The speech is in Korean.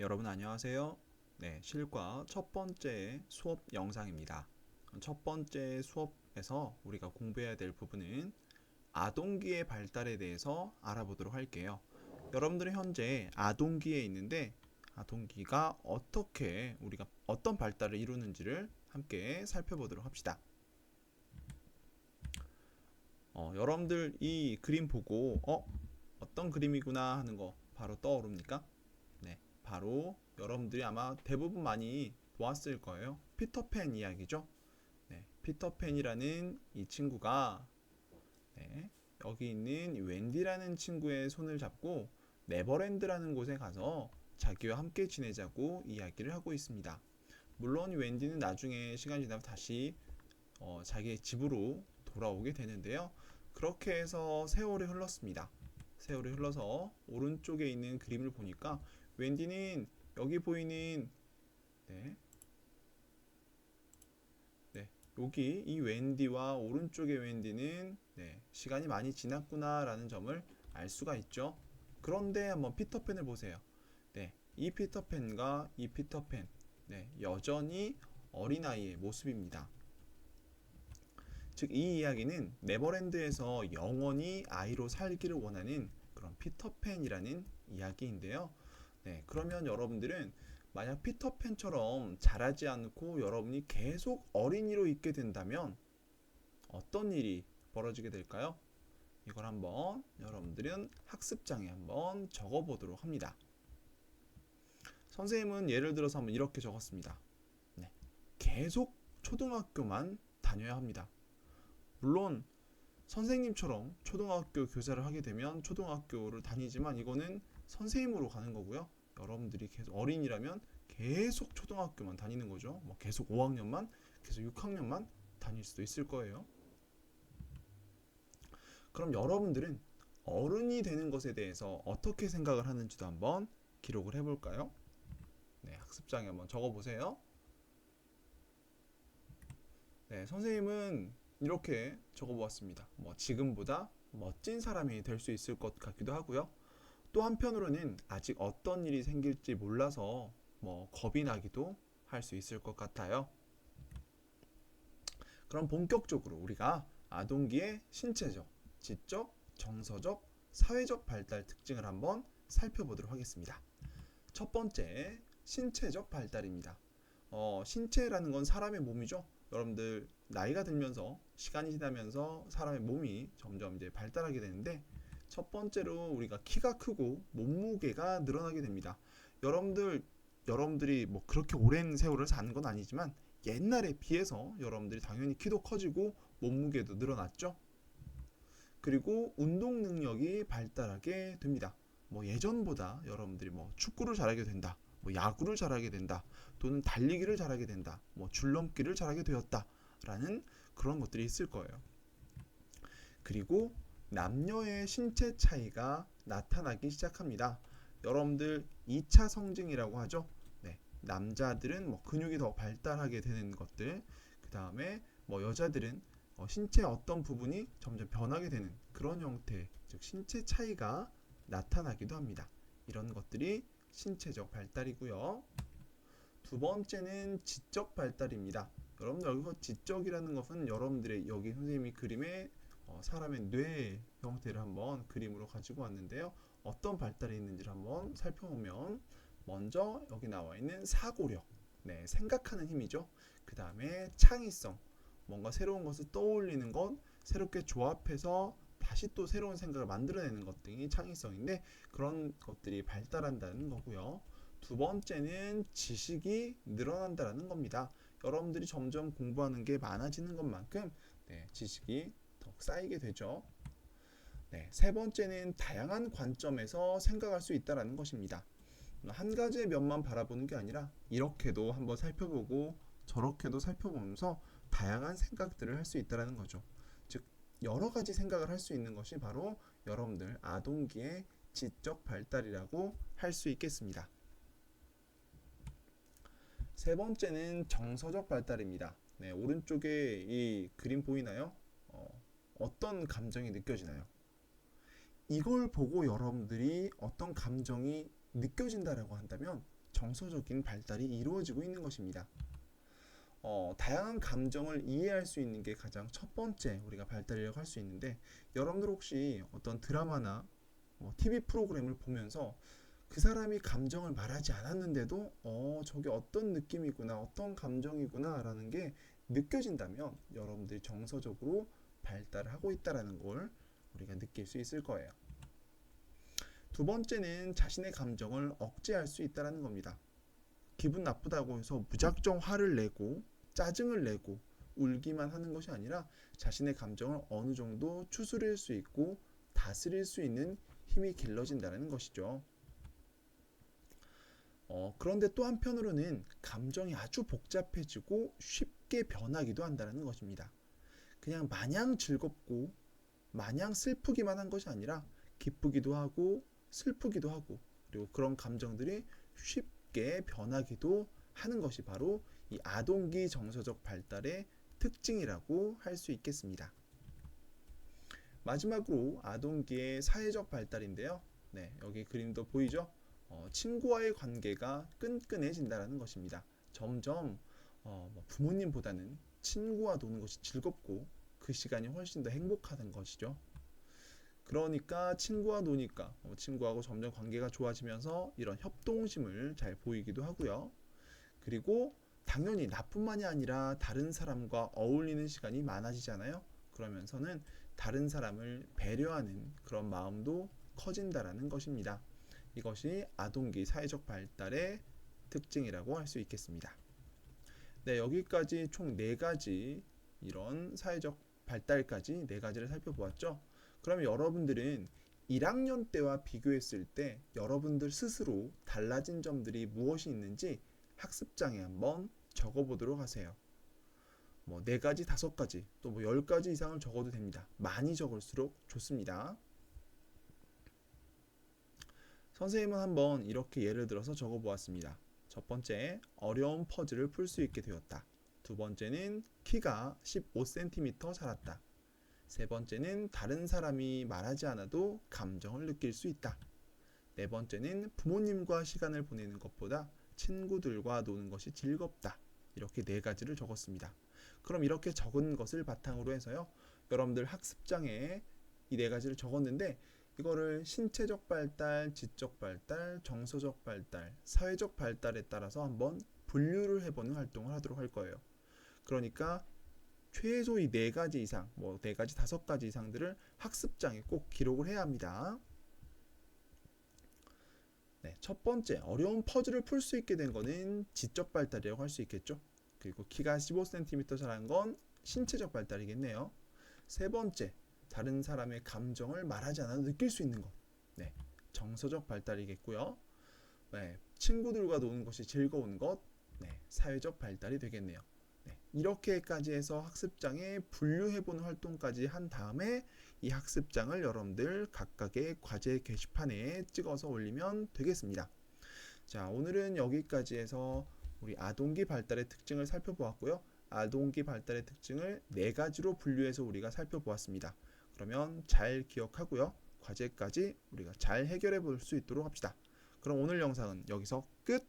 여러분 안녕하세요. 네, 실과 첫 번째 수업 영상입니다. 첫 번째 수업에서 우리가 공부해야 될 부분은 아동기의 발달에 대해서 알아보도록 할게요. 여러분들은 현재 아동기에 있는데 아동기가 어떻게 우리가 어떤 발달을 이루는지를 함께 살펴보도록 합시다. 어, 여러분들 이 그림 보고 어 어떤 그림이구나 하는 거 바로 떠오릅니까? 네, 바로 여러분들이 아마 대부분 많이 보았을 거예요. 피터팬 이야기죠. 네, 피터팬이라는 이 친구가 네, 여기 있는 이 웬디라는 친구의 손을 잡고 네버랜드라는 곳에 가서 자기와 함께 지내자고 이야기를 하고 있습니다. 물론 이 웬디는 나중에 시간이 지나면 다시 어, 자기의 집으로 돌아오게 되는데요. 그렇게 해서 세월이 흘렀습니다. 세월이 흘러서 오른쪽에 있는 그림을 보니까 웬디는 여기 보이는 네. 네. 여기 이 웬디와 오른쪽의 웬디는 네, 시간이 많이 지났구나라는 점을 알 수가 있죠. 그런데 한번 피터팬을 보세요. 네. 이 피터팬과 이 피터팬 네, 여전히 어린아이의 모습입니다. 즉 이 이야기는 네버랜드에서 영원히 아이로 살기를 원하는 그런 피터팬이라는 이야기인데요. 네, 그러면 여러분들은 만약 피터팬처럼 자라지 않고 여러분이 계속 어린이로 있게 된다면 어떤 일이 벌어지게 될까요? 이걸 한번 여러분들은 학습장에 한번 적어 보도록 합니다. 선생님은 예를 들어서 한번 이렇게 적었습니다. 네, 계속 초등학교만 다녀야 합니다. 물론 선생님처럼 초등학교 교사를 하게 되면 초등학교를 다니지만 이거는 선생님으로 가는 거고요. 여러분들이 계속 어린이라면 계속 초등학교만 다니는 거죠. 뭐 계속 5학년만, 계속 6학년만 다닐 수도 있을 거예요. 그럼 여러분들은 어른이 되는 것에 대해서 어떻게 생각을 하는지도 한번 기록을 해볼까요? 네, 학습장에 한번 적어보세요. 네, 선생님은 이렇게 적어보았습니다. 뭐 지금보다 멋진 사람이 될 수 있을 것 같기도 하고요. 또 한편으로는 아직 어떤 일이 생길지 몰라서 뭐 겁이 나기도 할 수 있을 것 같아요. 그럼 본격적으로 우리가 아동기의 신체적, 지적, 정서적, 사회적 발달 특징을 한번 살펴보도록 하겠습니다. 첫 번째, 신체적 발달입니다. 어, 신체라는 건 사람의 몸이죠. 여러분들 나이가 들면서 시간이 지나면서 사람의 몸이 점점 이제 발달하게 되는데 첫 번째로 우리가 키가 크고 몸무게가 늘어나게 됩니다. 여러분들 여러분들이 뭐 그렇게 오랜 세월을 사는 건 아니지만 옛날에 비해서 여러분들이 당연히 키도 커지고 몸무게도 늘어났죠. 그리고 운동 능력이 발달하게 됩니다. 뭐 예전보다 여러분들이 뭐 축구를 잘하게 된다. 뭐 야구를 잘하게 된다. 또는 달리기를 잘하게 된다. 뭐 줄넘기를 잘하게 되었다 라는 그런 것들이 있을 거예요. 그리고 남녀의 신체 차이가 나타나기 시작합니다. 여러분들 2차 성징이라고 하죠. 네. 남자들은 뭐 근육이 더 발달하게 되는 것들, 그 다음에 뭐 여자들은 어, 신체 어떤 부분이 점점 변하게 되는 그런 형태, 즉 신체 차이가 나타나기도 합니다. 이런 것들이 신체적 발달이고요. 두 번째는 지적 발달입니다. 여러분들 여기서 지적이라는 것은 여러분들의 여기 선생님이 그림에 어, 사람의 뇌 형태를 한번 그림으로 가지고 왔는데요. 어떤 발달이 있는지를 한번 살펴보면 먼저 여기 나와 있는 사고력, 네, 생각하는 힘이죠. 그 다음에 창의성, 뭔가 새로운 것을 떠올리는 것, 새롭게 조합해서 다시 또 새로운 생각을 만들어내는 것 등이 창의성인데 그런 것들이 발달한다는 거고요. 두 번째는 지식이 늘어난다는 겁니다. 여러분들이 점점 공부하는 게 많아지는 것만큼 네, 지식이 더 쌓이게 되죠. 네, 세 번째는 다양한 관점에서 생각할 수 있다는 것입니다. 한 가지의 면만 바라보는 게 아니라 이렇게도 한번 살펴보고 저렇게도 살펴보면서 다양한 생각들을 할 수 있다는 거죠. 즉 여러 가지 생각을 할 수 있는 것이 바로 여러분들 아동기의 지적 발달이라고 할 수 있겠습니다. 세 번째는 정서적 발달입니다. 네, 오른쪽에 이 그림 보이나요? 어, 어떤 감정이 느껴지나요? 이걸 보고 여러분들이 어떤 감정이 느껴진다라고 한다면 정서적인 발달이 이루어지고 있는 것입니다. 어, 다양한 감정을 이해할 수 있는 게 가장 첫 번째 우리가 발달이라고 할 수 있는데 여러분들 혹시 어떤 드라마나 뭐 TV 프로그램을 보면서 그 사람이 감정을 말하지 않았는데도 어 저게 어떤 느낌이구나 어떤 감정이구나라는 게 느껴진다면 여러분들이 정서적으로 발달을 하고 있다라는 걸 우리가 느낄 수 있을 거예요. 두 번째는 자신의 감정을 억제할 수 있다라는 겁니다. 기분 나쁘다고 해서 무작정 화를 내고 짜증을 내고 울기만 하는 것이 아니라 자신의 감정을 어느 정도 추스릴 수 있고 다스릴 수 있는 힘이 길러진다는 것이죠. 어, 그런데 또 한편으로는 감정이 아주 복잡해지고 쉽게 변하기도 한다는 것입니다. 그냥 마냥 즐겁고 마냥 슬프기만 한 것이 아니라 기쁘기도 하고 슬프기도 하고 그리고 그런 감정들이 쉽게 변하기도 하는 것이 바로 이 아동기 정서적 발달의 특징이라고 할 수 있겠습니다. 마지막으로 아동기의 사회적 발달인데요. 네, 여기 그림도 보이죠? 어, 친구와의 관계가 끈끈해진다는 것입니다. 점점 어, 뭐 부모님보다는 친구와 노는 것이 즐겁고 그 시간이 훨씬 더 행복하다는 것이죠. 그러니까 친구와 노니까 어, 친구하고 점점 관계가 좋아지면서 이런 협동심을 잘 보이기도 하고요. 그리고 당연히 나뿐만이 아니라 다른 사람과 어울리는 시간이 많아지잖아요. 그러면서는 다른 사람을 배려하는 그런 마음도 커진다라는 것입니다. 이것이 아동기 사회적 발달의 특징이라고 할 수 있겠습니다. 네, 여기까지 총 네 가지 이런 사회적 발달까지 네 가지를 살펴보았죠. 그럼 여러분들은 1학년 때와 비교했을 때 여러분들 스스로 달라진 점들이 무엇이 있는지 학습장에 한번 적어보도록 하세요. 뭐 네 가지, 다섯 가지, 또 뭐 열 가지 이상을 적어도 됩니다. 많이 적을수록 좋습니다. 선생님은 한번 이렇게 예를 들어서 적어보았습니다. 첫 번째, 어려운 퍼즐을 풀 수 있게 되었다. 두 번째는 키가 15cm 자랐다. 세 번째는 다른 사람이 말하지 않아도 감정을 느낄 수 있다. 네 번째는 부모님과 시간을 보내는 것보다 친구들과 노는 것이 즐겁다. 이렇게 네 가지를 적었습니다. 그럼 이렇게 적은 것을 바탕으로 해서요. 여러분들 학습장에 이 네 가지를 적었는데 이거를 신체적 발달, 지적 발달, 정서적 발달, 사회적 발달에 따라서 한번 분류를 해보는 활동을 하도록 할 거예요. 그러니까 최소 이 네 가지 이상, 뭐 네 가지, 다섯 가지 이상들을 학습장에 꼭 기록을 해야 합니다. 네, 첫 번째 어려운 퍼즐을 풀 수 있게 된 거는 지적 발달이라고 할 수 있겠죠. 그리고 키가 15cm 자란 건 신체적 발달이겠네요. 세 번째 다른 사람의 감정을 말하지 않아도 느낄 수 있는 것. 네, 정서적 발달이겠고요. 네, 친구들과 노는 것이 즐거운 것. 네, 사회적 발달이 되겠네요. 네, 이렇게까지 해서 학습장에 분류해보는 활동까지 한 다음에 이 학습장을 여러분들 각각의 과제 게시판에 찍어서 올리면 되겠습니다. 자, 오늘은 여기까지 해서 우리 아동기 발달의 특징을 살펴보았고요. 아동기 발달의 특징을 네 가지로 분류해서 우리가 살펴보았습니다. 그러면 잘 기억하고요. 과제까지 우리가 잘 해결해 볼 수 있도록 합시다. 그럼 오늘 영상은 여기서 끝!